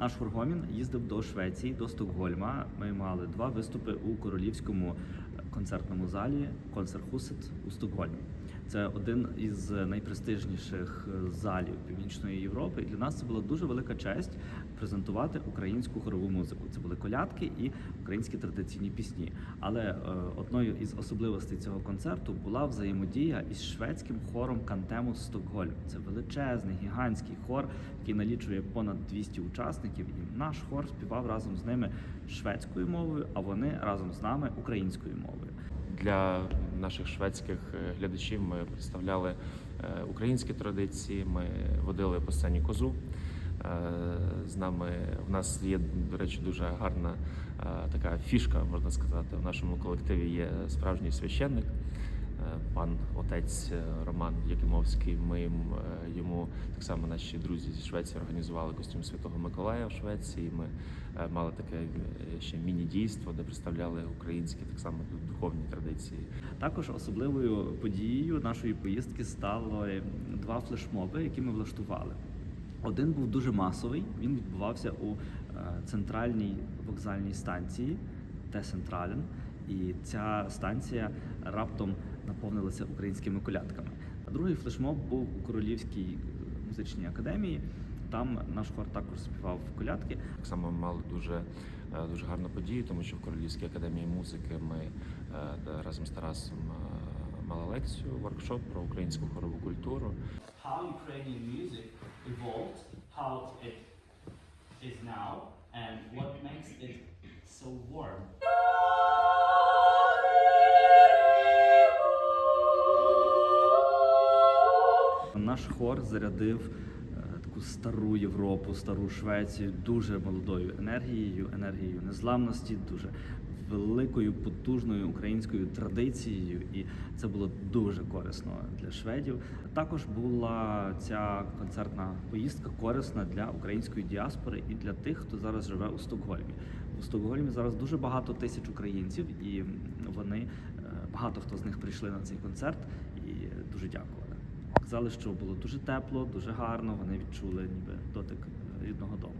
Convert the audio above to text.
Наш фургомін їздив до Швеції, до Стокгольма. Ми мали два виступи у королівському концертному залі Концерт Хусет у Стокгольмі. Це один із найпрестижніших е, залів Північної Європи. І для нас це була дуже велика честь презентувати українську хорову музику. Це були колядки і українські традиційні пісні. Але е, одною із особливостей цього концерту була взаємодія із шведським хором Кантему Стокгольм. Це величезний гігантський хор, який налічує понад 200 учасників. І наш хор співав разом з ними шведською мовою, а вони разом з нами українською мовою. Для наших шведських е, глядачів ми представляли е, українські традиції. Ми водили по сцені козу. Е, З нами в нас є, до речі, дуже гарна така фішка, можна сказати. В нашому колективі є справжній священник, пан отець е, Роман Якимовський. Ми е, йому так само наші друзі зі Швеції організували костюм Святого Миколая в Швеції. Ми е, мали таке е, ще міні-дійство, де представляли українські так само духовні традиції. Також особливою подією нашої поїздки стало два флешмоби, які ми влаштували. Один був дуже масовий. Він відбувався у е, центральній вокзальній станції Те Централен. І ця станція раптом наповнилася українськими колядками. А другий флешмоб був у Королівській е, музичній академії. Там наш хор також співав колядки. Так само ми мали дуже, е, дуже гарну подію, тому що в Королівській академії музики ми е, разом з Тарасом мали лекцію, воркшоп про українську хорову культуру. how Ukrainian music evolved, how it is now, and what makes it so warm. Наш хор зарядив е, таку стару Європу, стару Швецію дуже молодою енергією, енергією незламності, дуже великою потужною українською традицією, і це було дуже корисно для шведів. Також була ця концертна поїздка корисна для української діаспори і для тих, хто зараз живе у Стокгольмі. У Стокгольмі зараз дуже багато тисяч українців, і вони е, багато хто з них прийшли на цей концерт і дуже дякували. Казали, що було дуже тепло, дуже гарно. Вони відчули ніби дотик е, рідного дому.